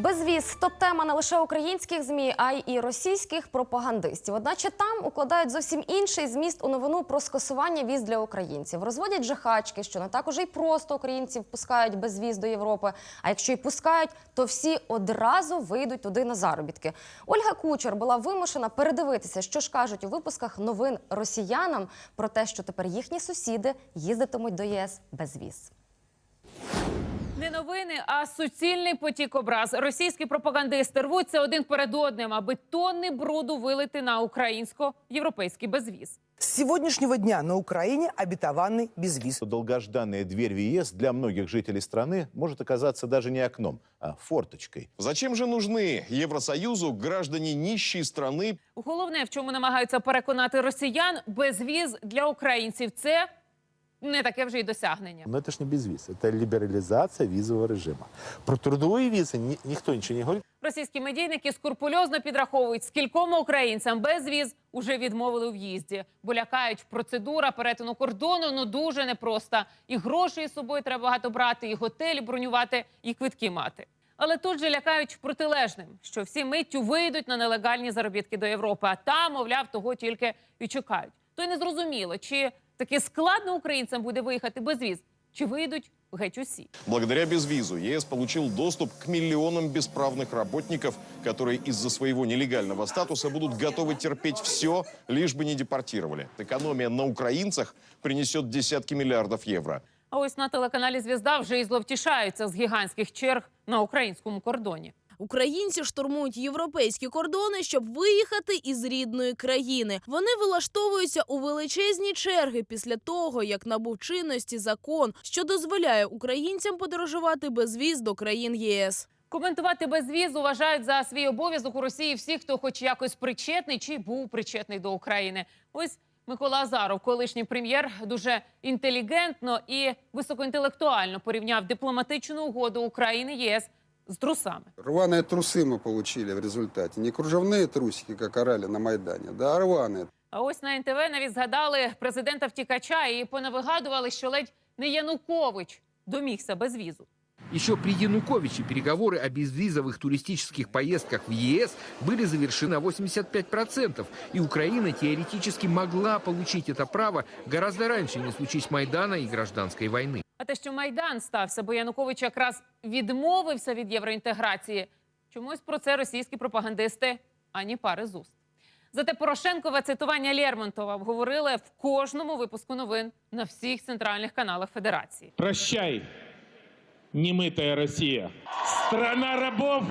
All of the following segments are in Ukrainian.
Безвіз то тема не лише українських змі, а й російських пропагандистів. Одначе там укладають зовсім інший зміст у новину про скасування віз для українців. Розводять жихачки, що не так уже й просто українців пускають безвіз до Європи. А якщо й пускають, то всі одразу вийдуть туди на заробітки. Ольга Кучер була вимушена передивитися, що ж кажуть у випусках новин росіянам про те, що тепер їхні сусіди їздитимуть до ЄС без віз. Не новини, а суцільний потік образ. Російські пропагандисти рвуться один перед одним, аби тонни бруду вилити на українсько-європейський безвіз. С сегодняшнего дня на Украине обетованный безвиз. Долгожданная дверь в ЕС для многих жителей страны может оказаться даже не окном, а форточкой. Зачем же нужны Евросоюзу граждане нищей страны, Головне, в чому намагаються переконати росіян, безвіз для українців це не таке вже й досягнення. Но это ж не безвиз, это либерализация визового режима. Про трудовые визы ни- никто ничего не говорит. Російські медійники скрупульозно підраховують, скільком українцям без віз уже відмовили у в'їзді, бо лякають процедура перетину кордону ну дуже непроста. І грошей з собою треба багато брати, і готелі бронювати, і квитки мати. Але тут же лякають протилежним, що всі миттю вийдуть на нелегальні заробітки до Європи, а там, мовляв, того тільки і чекають. То й не зрозуміло, чи таки складно українцям буде виїхати без віз, чи вийдуть геть усі. Благодаря безвизу ЕС получил доступ к миллионам бесправных работников, которые из-за своего нелегального статуса будут готовы терпеть все, лишь бы не депортировали. Экономия на украинцах принесет десятки миллиардов евро. А ось на телеканалі Звізда вже і зловтішаються з гігантських черг на українському кордоні. Українці штурмують європейські кордони, щоб виїхати із рідної країни. Вони вилаштовуються у величезні черги після того, як набув чинності закон, що дозволяє українцям подорожувати без віз до країн ЄС. Коментувати безвізу вважають за свій обов'язок у Росії всі, хто хоч якось причетний чи був причетний до України. Ось Микола Азаров, колишній прем'єр, дуже інтелігентно і високоінтелектуально порівняв дипломатичну угоду України ЄС з трусами. Рваные трусы мы получили в результате. Не кружевные трусики, как орали на Майдане, да, а рваные. А ось на НТВ навіть згадали президента втікача і понавигадували, що ледь не Янукович домігся безвізу. Еще при Януковиче переговоры о безвизовых туристических поездках в ЕС были завершены на 85%, и Украина теоретически могла получить это право гораздо раньше, не случись Майдана и гражданской войны. А те, що Майдан стався, бо Янукович якраз відмовився від євроінтеграції. Чомусь про це російські пропагандисти ані пари з уст. Зате Порошенкове цитування Лермонтова обговорили в кожному випуску новин на всіх центральних каналах Федерації. Прощай, немытая Россия. Страна рабов,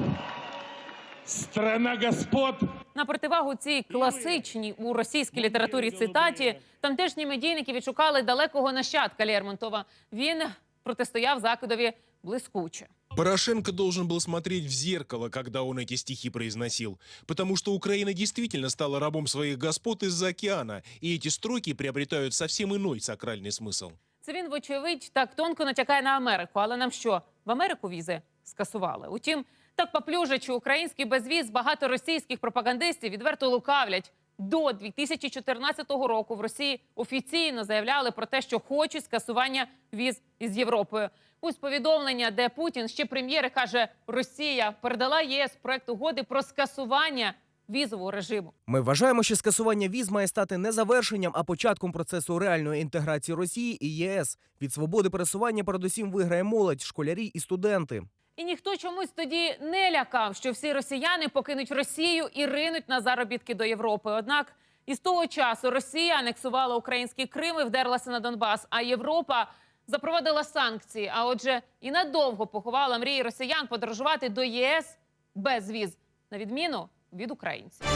страна господ. На противагу цій класичній у російській літературі цитаті тамтешні медійники відшукали далекого нащадка Лермонтова. Він протистояв закидові блискуче. Порошенко должен был смотреть в зеркало, когда он эти стихи произносил, потому что Украина действительно стала рабом своих господ из-за океана, и эти строки приобретают совсем иной сакральный смысл. Це він, вочевидь, так тонко натякає на Америку. Але нам що? В Америку візи скасували. Утім, так поплюжачи український безвіз, багато російських пропагандистів відверто лукавлять. До 2014 року в Росії офіційно заявляли про те, що хочуть скасування віз із Європою. Ось повідомлення, де Путін ще прем'єри каже, Росія передала ЄС проект угоди про скасування візового режиму. Ми вважаємо, що скасування віз має стати не завершенням, а початком процесу реальної інтеграції Росії і ЄС. Від свободи пересування передусім виграє молодь, школярі і студенти. І ніхто чомусь тоді не лякав, що всі росіяни покинуть Росію і ринуть на заробітки до Європи. Однак із того часу Росія анексувала український Крим і вдерлася на Донбас, а Європа запровадила санкції. А отже, і надовго поховала мрії росіян подорожувати до ЄС без віз, на відміну від українців.